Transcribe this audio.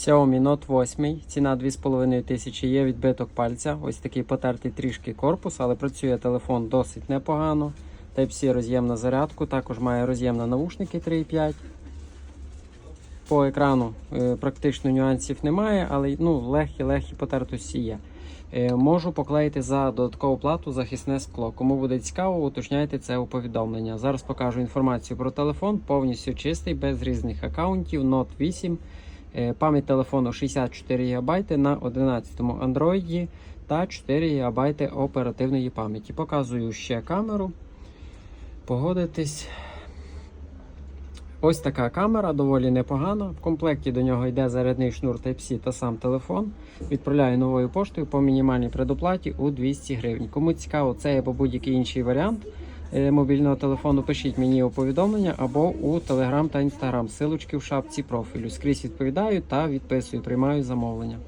Xiaomi Note 8, ціна 2500 є відбиток пальця. Ось такий потертий трішки корпус, але працює телефон досить непогано. Type-C роз'єм на зарядку, також має роз'єм на навушники 3.5. По екрану е, практично нюансів немає, але ну, легкі-легкі потертості є. Е, можу поклеїти за додаткову плату захисне скло. Кому буде цікаво, уточняйте це у повідомлення. Зараз покажу інформацію про телефон, повністю чистий, без різних аккаунтів. Note 8. Е, Пам'ять телефону 64 ГБ на 11 Android та 4 ГБ оперативної пам'яті. Показую ще камеру. Погодитись. Ось така камера, доволі непогана. В комплекті до нього йде зарядний шнур Type-C та сам телефон. Відправляю новою поштою по мінімальній предоплаті у 200 гривень. Кому цікаво, це або будь-який інший варіант мобільного телефону, пишіть мені у повідомлення або у Телеграм та Інстаграм. Силочки в шапці профілю. Скрізь відповідаю та відписую, приймаю замовлення.